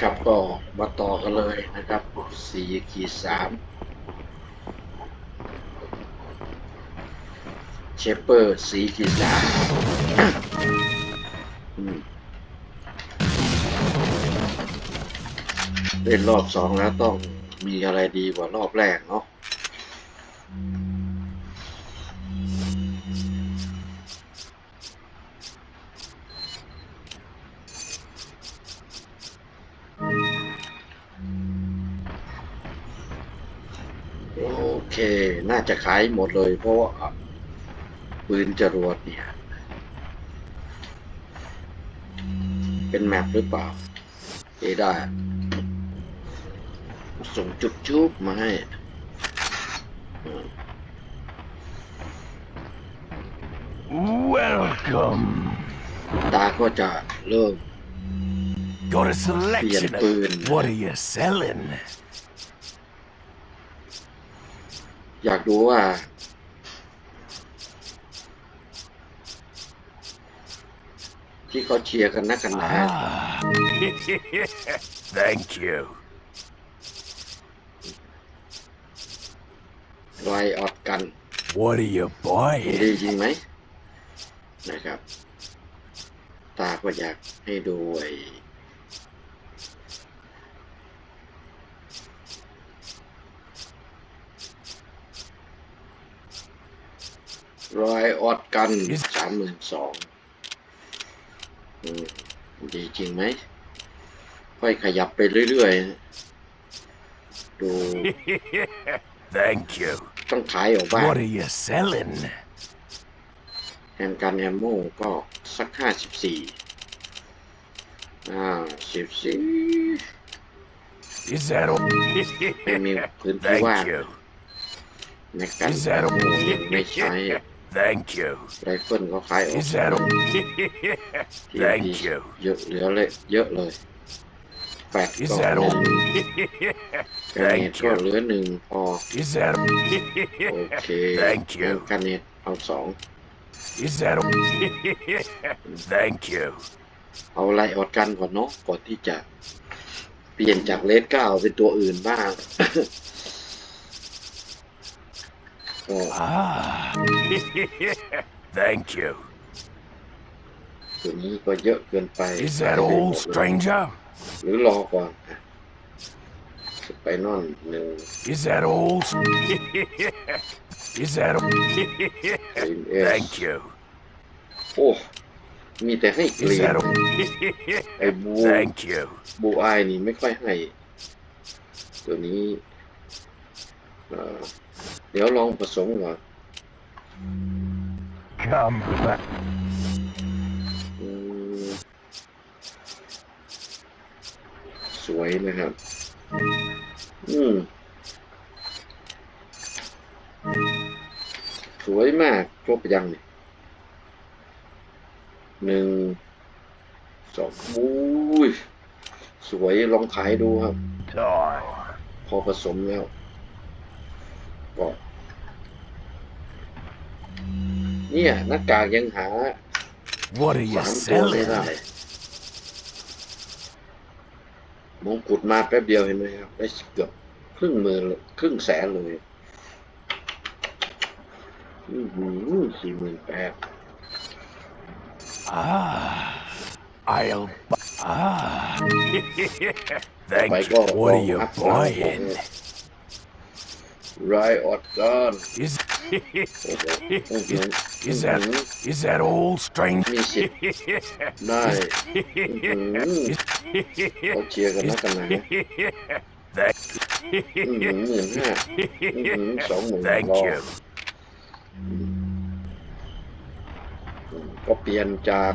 ครับก็มาต่อกันเลยนะครับสี่ขีดสามเชเปอร์สี่ขีดสามอืมเล่นรอบสองแล้วต้องมีอะไรดีกว่ารอบแรกเนาะาจะขายหมดเลย เพราะว่าปืนจรวดเนี่ย เป็นแมปหรือเปล่าเอได้ ส่งจุดจุบมาให้อืม Welcome. ตาก็จะเริ่ม Got a selection of. Boon. What are you selling? อยากดูว่า ที่เขาเชียร์กันนักกันหนา Ah. Thank you. ไรออดกัน What are you ดี buying? จริงไหม นะครับ ตาก็อยากให้ดูไอ้ รอยออดกันสามหมื่นสองดีจริงไหม ค่อยขยับไปเรื่อยๆ ดู Thank you. ต้องขายออกบ้าง What are you selling? แฮนด์การแอมโมก็สักห้าสิบสี่อ่าสิบสี่ Is that all? ไม่มีพื้นที่ว่าง Thank you. ในการ Is แอ that มโม all? ไม่ใช้ Thank you. ไรเฟิลก็ขายออก Is that all? ที่ Thank มี you. เยอะเหลือเลยเยอะเลยแปด Is ก็ that หนึ่ all? งการเนต Thank ก็เห you. ลือหนึ่งพอ Is that โอเค Thank you. การเนตเอาสอง Is that all? Thank you. เอาไล่ออดกันก่อนเนาะก่อนที่จะ เปลี่ยนจากเลสเก้าเป็นตัวอื่นบ้าง ก็ Ah. Thank you. ตัวนี้ก็เยอะเกินไป Is that all, stranger? หรือรอก่อนอ่ะสไปนอนหนึ่ง Is that all? Is that all? ลินเอส Thank you. โอ้ มีแต่ให้ก Is รีน that all? ไอ้บู Thank you. บูอายนี่ไม่ค่อยให้ ตัวนี้เอ่อ เดี๋ยวลองผสมก่อน Come back. อืมสวยนะครับ อืม สวยมาก ครบยังเนี่ยหนึ่ง สองอุ้ย สวยลองขายดูครับ Die. พอผสมแล้ว ก็เนี่ยหน้ากากยังหา What are you สามตัวไม่ได้ selling? มงกุฎมาแป๊บเดียวเห็นไหมครับ ได้เกือบครึ่งหมือเลยครึ่งแสนเลยสี่หมื่นแปด Ah. I'll. bu- Ah. ไป Thank ก็ you. What are you อัพสาม buying? ไรออดกัน Is โอ้โหอื้อหือ is that is that all, stranger? มีสิทธิ์ได้อื้อหือเขาเชียร์กันนะกันนะ Thank อื้อหือหมื่นห้าอื้อหือสองหมื่น Thank รอ you. ก็เปลี่ยนจาก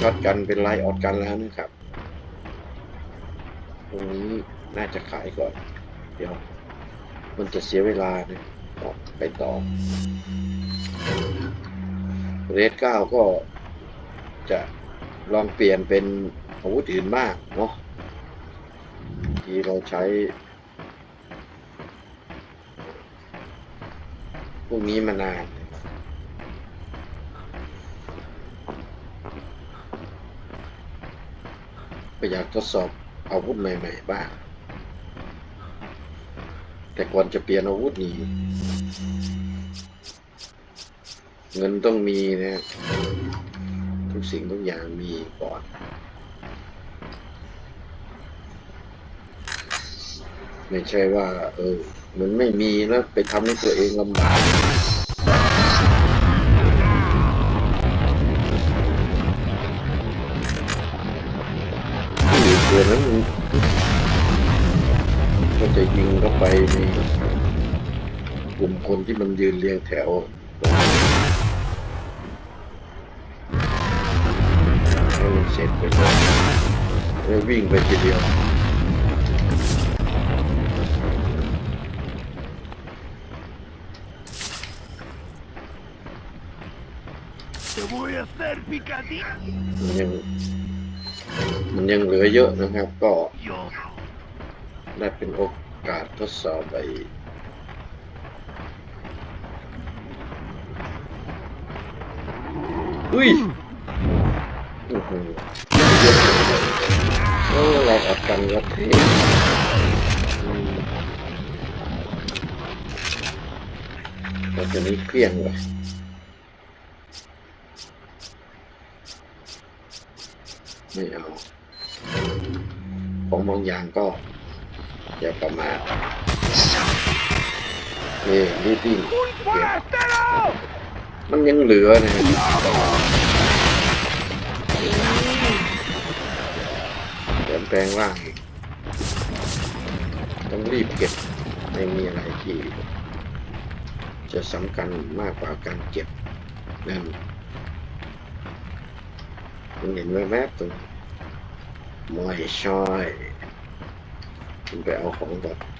ช็อตกันเป็นไลน์ออดกันแล้วนะครับ ตรงนี้น่าจะขายก่อน เดี๋ยว มันจะเสียเวลานะออกไปต่อ เรดเก้าก็จะลองเปลี่ยนเป็นอาวุธอื่นบ้างเนาะที่เราใช้ พวกนี้มานานก็อยากทดสอบอาวุธใหม่ ๆ บ้าง แต่ก่อนจะเปลี่ยนอาวุธนี่เงินต้องมีนะทุกสิ่งทุกอย่างมีก่อน ไม่ใช่ว่า เออ มันไม่มีแล้วไปทำให้ตัวเองลำบาก ลุ่มคนที่มันยืนเรียงแถวให้มันเสร็จไปเลยแล้ววิ่งไปทีเดียวมันยังมันยังเหลือเยอะนะครับก็ได้เป็นโอกาสทดสอบไป อุ้ยโอ้โหโอ้เราอัดกันวัดเทอืมแต่ตัวนี้เครียงว่ะไม่เอาของบางอย่างก็อย่าประมาทนี่รีบวิ่งเก็บ มันยังเหลือนะครับเปลี่ยนแปลงร่างอีกต้องรีบเก็บไม่มีอะไรที่ จะสำคัญมากกว่าการเก็บนั่นมันเห็นแวบๆตรงม่ใช่คุณไปเอาของก่อน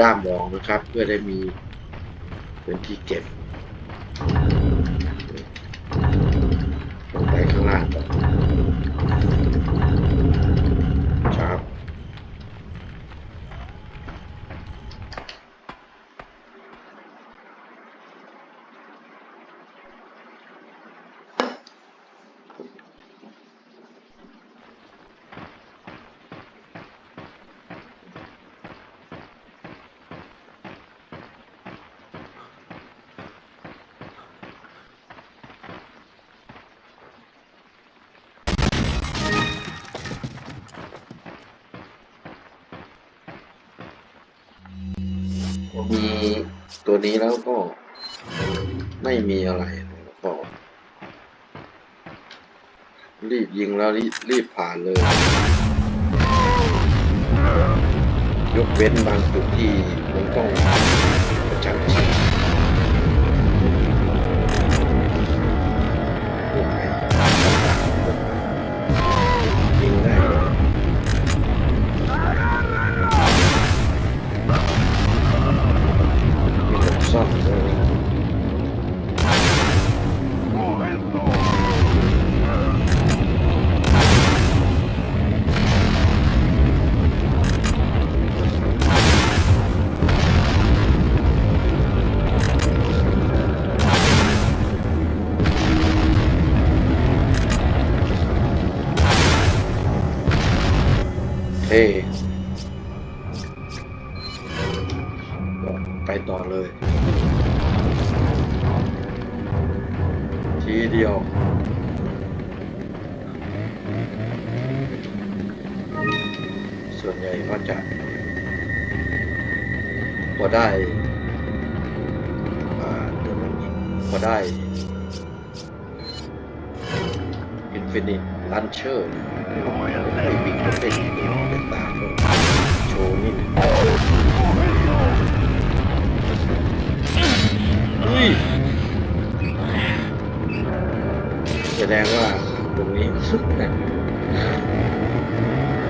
ด้ามมองนะครับ เพื่อได้มีพื้นที่เก็บลงไปข้างล่างก่อนครับ มี ตัวนี้แล้วก็ไม่มีอะไรแล้วก็รีบยิงแล้วรีบรีบผ่านเลย ยกเว้นบางจุดที่มันต้องประชันชี เค ไปต่อเลย ทีเดียวส่วนใหญ่ก็จะพอได้พอได้อินฟินิตลันเชอร์ไม่มี เสีเวเป็ตาว์อแสดงว่าตรงนี้สุดนะ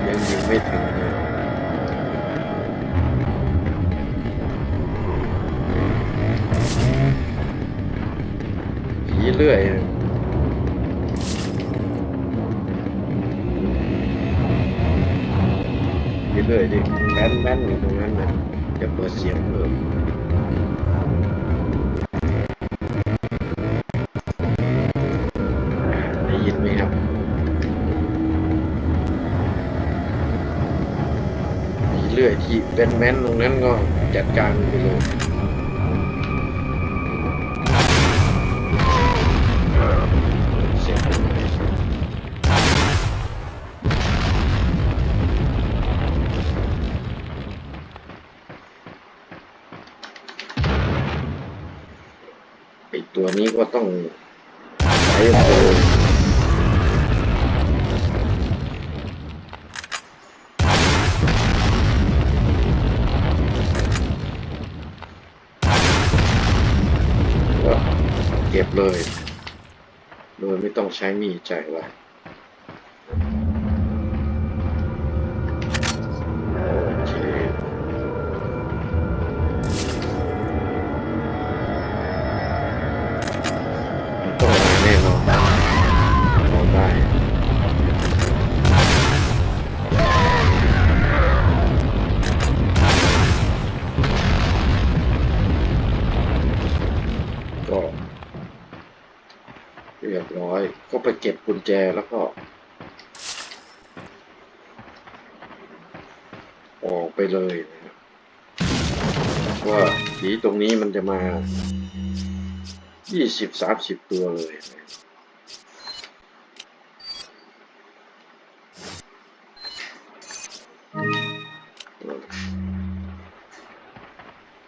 ยังอยู่ไม่ถึงเลยผีเลื่อย เรื่อยๆดิแบนแบนอยู่ตรงนั้นนะจะเปิดเสียงเพิ่มได้ยินไหมครับเรื่อยที่เป็นแบนตรงนั้นก็จัดการไปเลย ก็ต้องใช้โฟมก็เก็บเลย โดยไม่ต้องใช้มีดจ่ายไว้ ก็ไปเก็บกุญแจแล้วก็ออกไปเลยนะว่าผีตรงนี้มันจะมายี่สิบสามสิบตัวเลยนะ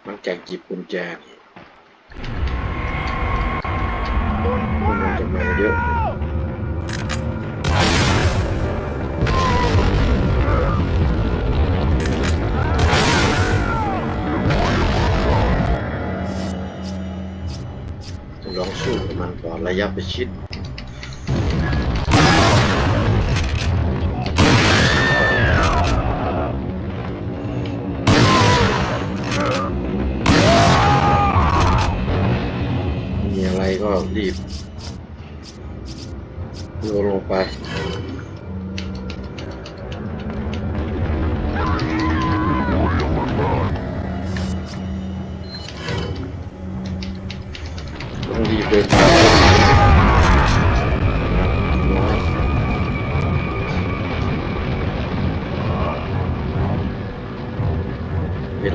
หลังจากหยิบกุญแจนี่มันจะมาเยอะ ระยะประชิดมีอะไรก็รีบโยนลงไป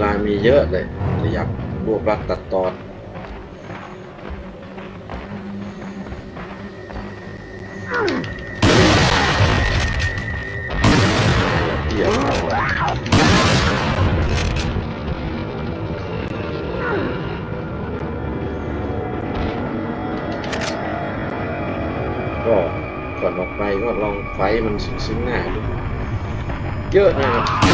ลามีเยอะเลยจะยากรวบรัดตัดตอนเดี๋ยวก็ก่อนออกไปก็ลองไฟมันซึ้งๆหน้าดูเยอะนะครับ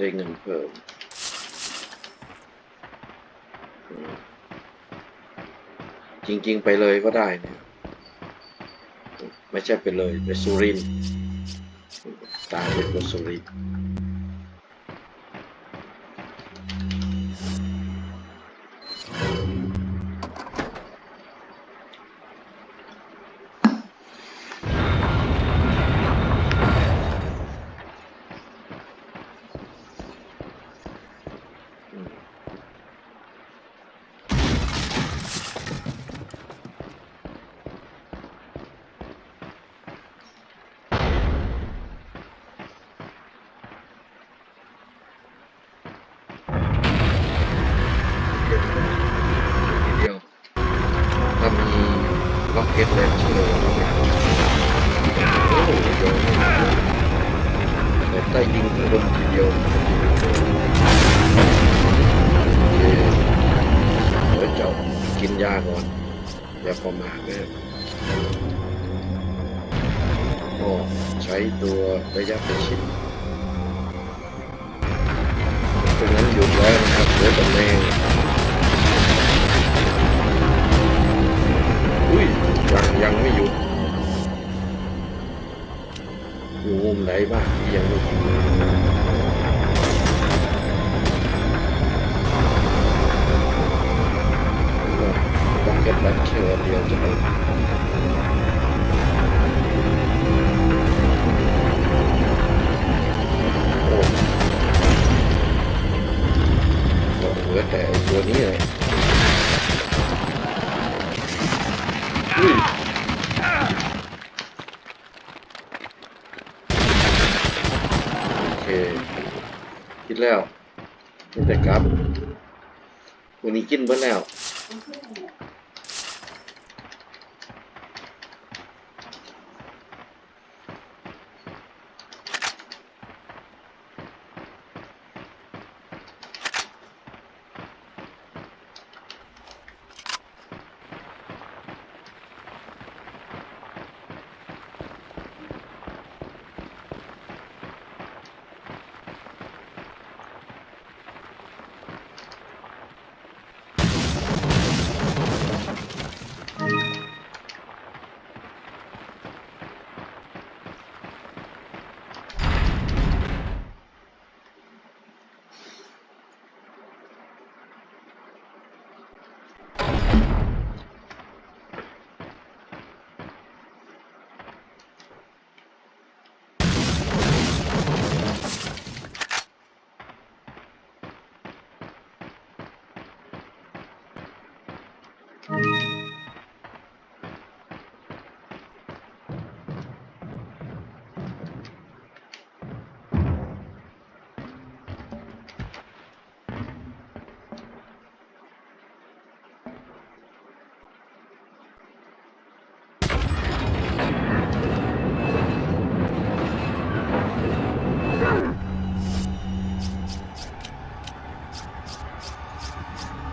ได้เงินเพิ่มจริง ๆ ไปเลยก็ได้เนะไม่ใช่ไปเลยไปสุรินทร์ตายเป็นคนสุรินทร์ จะประมาทนะก็ใช้ตัวระยะประชิดตรงนั้นหยุดแล้วนะครับเหลือตำแหน่ เลยอุ้ยโอเค คิดแล้วนี่แต่ครับวันนี้กินเบิดแล้ว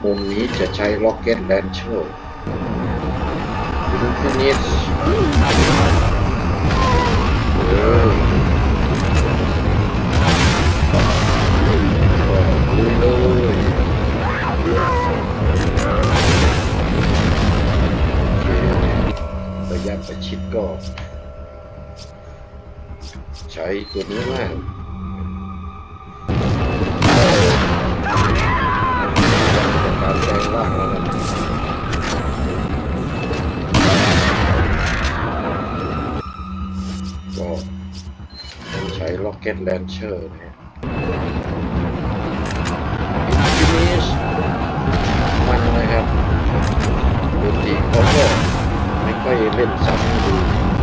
มุมนี้จะใช้ Rocket Launcher ดูพินิชเออลุยเลยโอเคระยะประชิดก็ ใช้ตัวนี้มาก การแปลงร่างแล้วกันก็ต้องใช้ Rocket Launcher นะฮะ Finish มันนะครับดนตรีเขาก็ไม่ค่อยเล่นซ้ำดู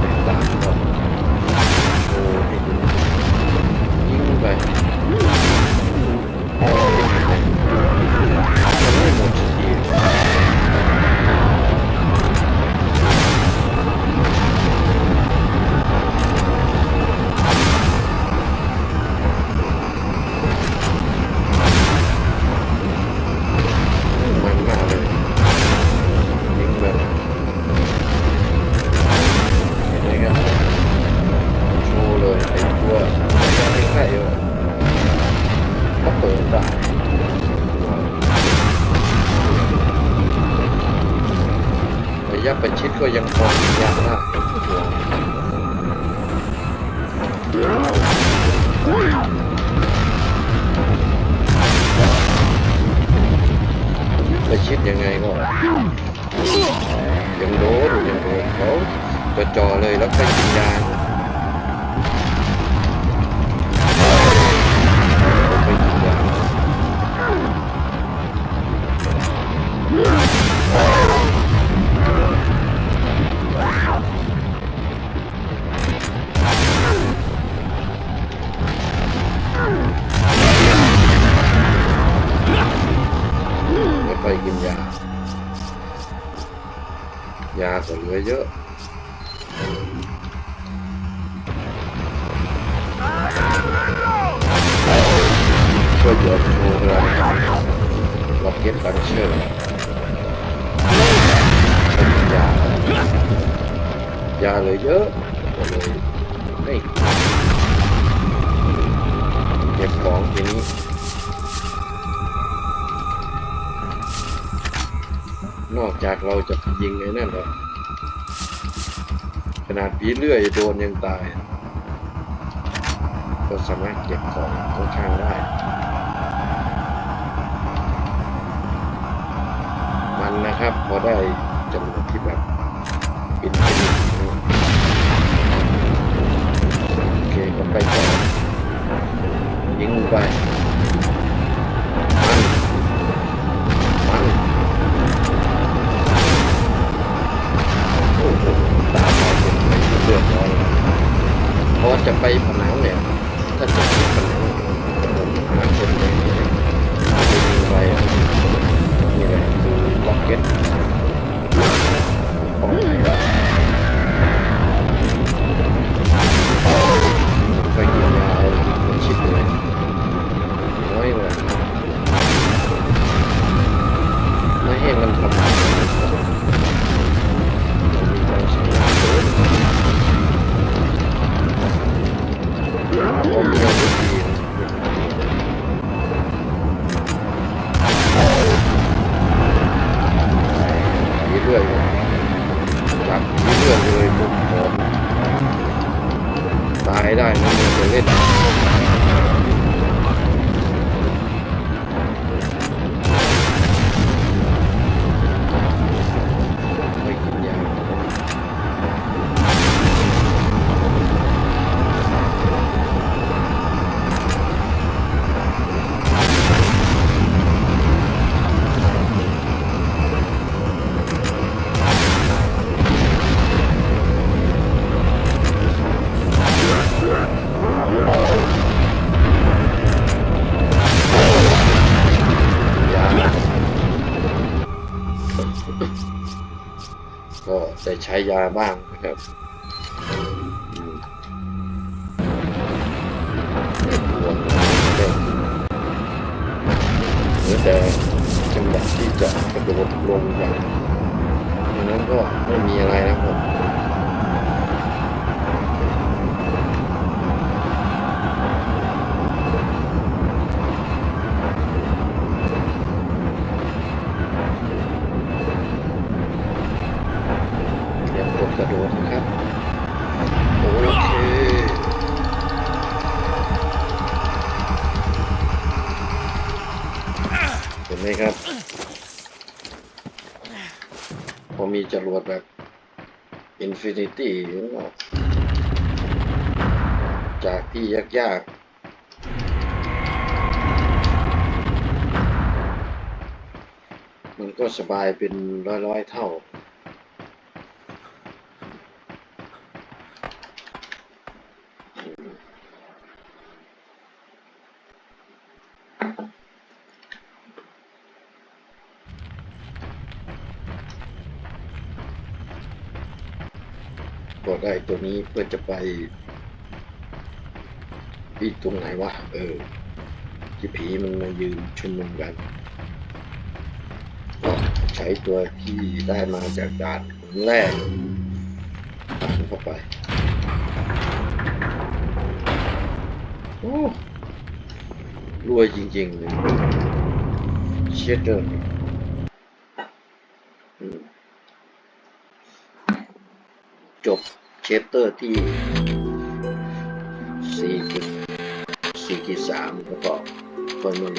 แตกต่างกันโชว์ให้ดูยิงไป ก็ยังพอาก็เหลือเยอะช่วยเหลือโชว์เราล็อกเก็ตบังเชอร์เป็นยายาเลยเยอะเลยเฮ้ยเก็บของทีนี้นอกจากเราจะยิงไอ้นั่นแล้ว นาดผีเลื่อยโดนยังตาย ก็สามารถเก็บของข้างได้ มันนะครับพอได้จำนวนที่แบบอินฟินิตโอเคก็ไปต่อยิงไปมันมัน พอจะไปผนังเนี่ยถ้าจะไปผนังผมหาคนเลยจะยิงไปอะนี่แหละคือล็อกเก็ตของไทย ช้ยาบ้างนะครับเหลือแต่จังหวะที่จะกระโดดลงอย่างดังนั้นก็ไม่มีอะไรนะครับ Infinity ก็จากที่ยากๆ มันก็สบายเป็นร้อยๆเท่า ก็ได้ตัวนี้เพื่อจะไปที่ตรงไหนวะ เออ ที่ผีมันมายืนชุมนุมกันก็ใช้ตัวที่ได้มาจากด่านแรกเข้าไป โอ้รวยจริงๆเลยเชดเดอร์อืม จ บเชปเตอร์ที่4.4.3แล้วก็ค่อยมา